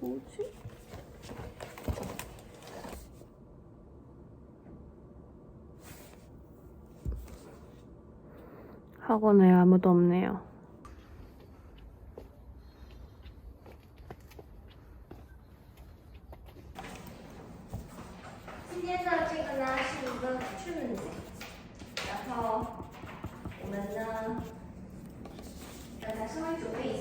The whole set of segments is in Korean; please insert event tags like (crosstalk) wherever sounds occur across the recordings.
뭐지? 학원에 아무도 없네요. 신에서 찍거나 신으로 추는데 나서 오면은 내가 다시 한쪽에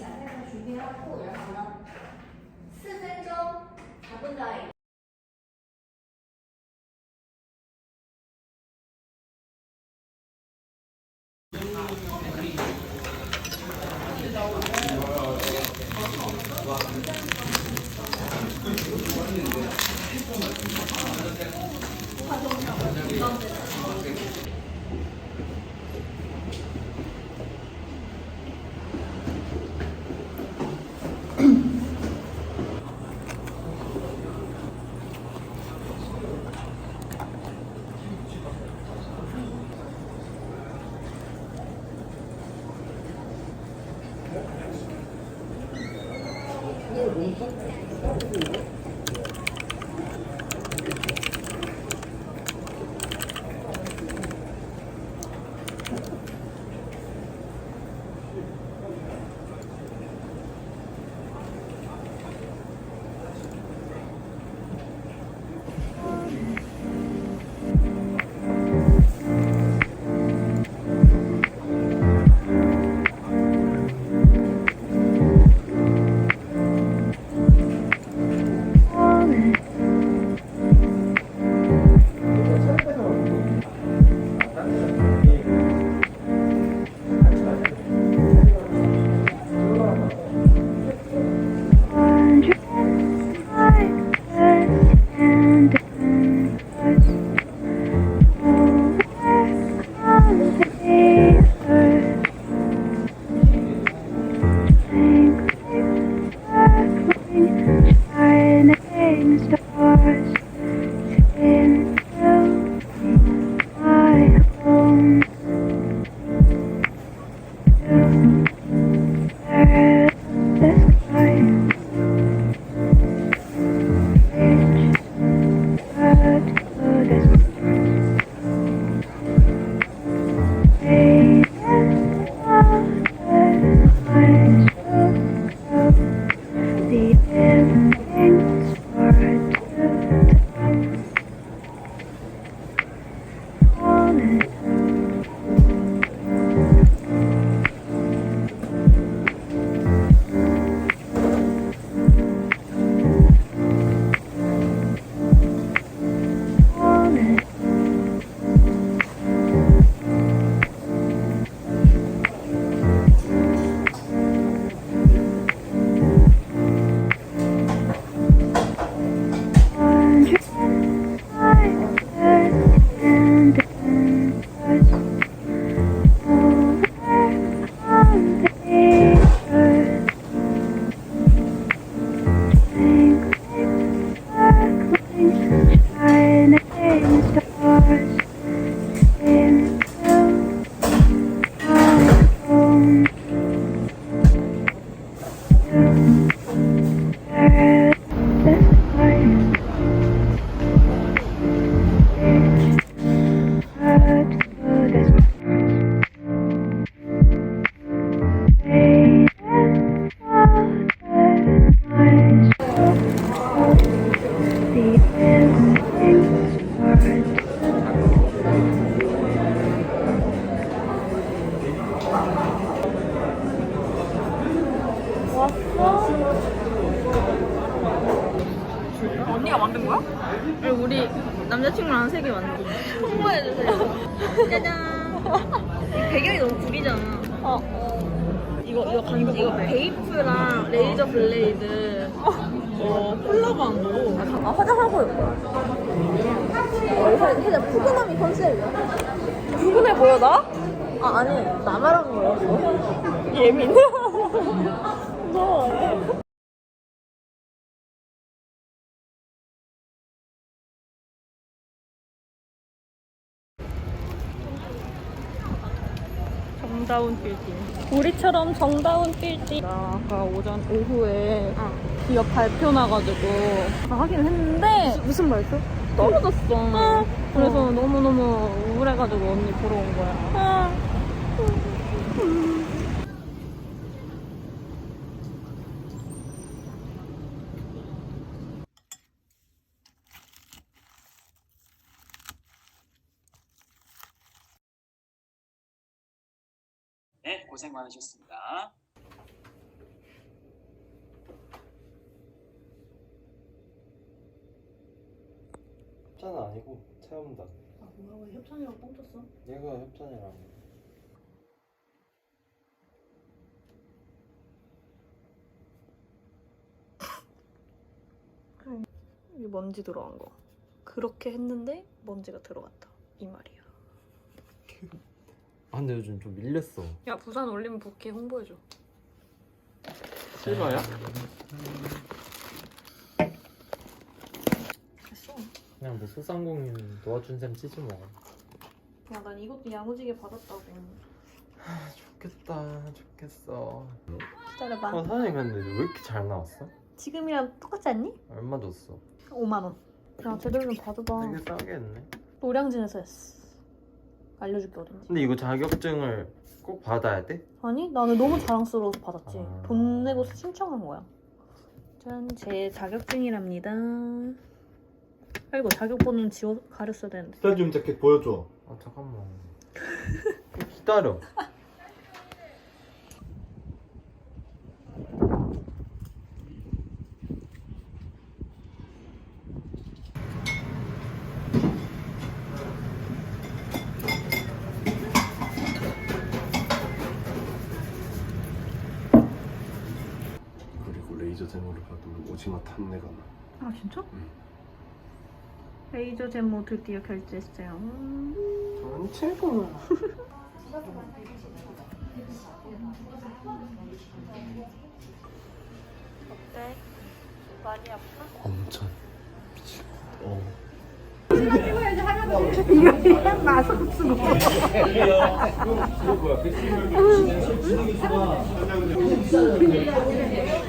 언니가 만든 거야? 네, 우리 남자친구랑 세개 만든 거. 홍보해주세요. (laughs) 짜잔. 배경이 너무 구리잖아. 어. 이거, 이거 간지. 이거 베이프랑 레이저 블레이드. 어, 어 콜라보 한 거. 아, 잠깐, 화장하고 올 거야. 요새 살짝 푸근함이 컨셉이야. 푸근해 보여, 나? 아, 아니, 나만 한 거야. 예민. (laughs) 무서워. 정다운 빌딩. 우리처럼 정다운 빌딩. 나 아까 오전 오후에 기업 발표 나가지고 하긴 했는데 무슨 말이죠? 떨어졌어. 그래서 너무너무 우울해가지고 언니 보러 온 거야. 네, 고생 많으셨습니다. 협찬 아니고 체험단. 아 뭐야 왜 협찬이랑 뻥쳤어? 얘가 협찬이랑. 이 먼지 들어간 거. 그렇게 했는데 먼지가 들어갔다. 이 말이야. (laughs) 아 근데 요즘 좀 밀렸어. 야 부산 올림 부케 홍보해줘. 실화야? 됐어. 그냥 뭐 소상공인 도와준 셈 치지 뭐. 야 난 이것도 야무지게 받았다고. 좋겠다, 좋겠어. 기다려봐. 어 사장님 근데 왜 이렇게 잘 나왔어? 지금이랑 똑같지 않니? 얼마 줬어? 5만 원. 야 제대로 좀 받아봐. 되게 싸게 했네. 노량진에서 했어. 알려줄게 어딘지. 근데 이거 자격증을 꼭 받아야 돼? 아니 나는 너무 자랑스러워서 받았지. 아. 돈 내고 신청한 거야. 짠, 제 자격증이랍니다. 아이고 자격번호는 지워 가렸어야 되는데. 스타디움 자켓 보여줘. 아 잠깐만. (laughs) 기다려. 그리고 레이저 제모를 봐도 오징어 탄내가 나. 아 진짜? 응. 레이저 제모 드디어 결제했어요. 안 최고. 어때? 많이 아파? 엄청 미치 고.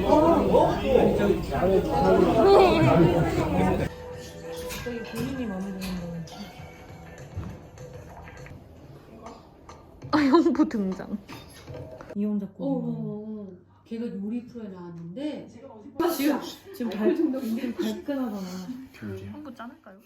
어. 아 형부 등장. 이혼 작곡. 어, 걔가 요리 프로에 나왔는데 지금 지금 발 지금 발끈하잖아. 형부 짠할까요?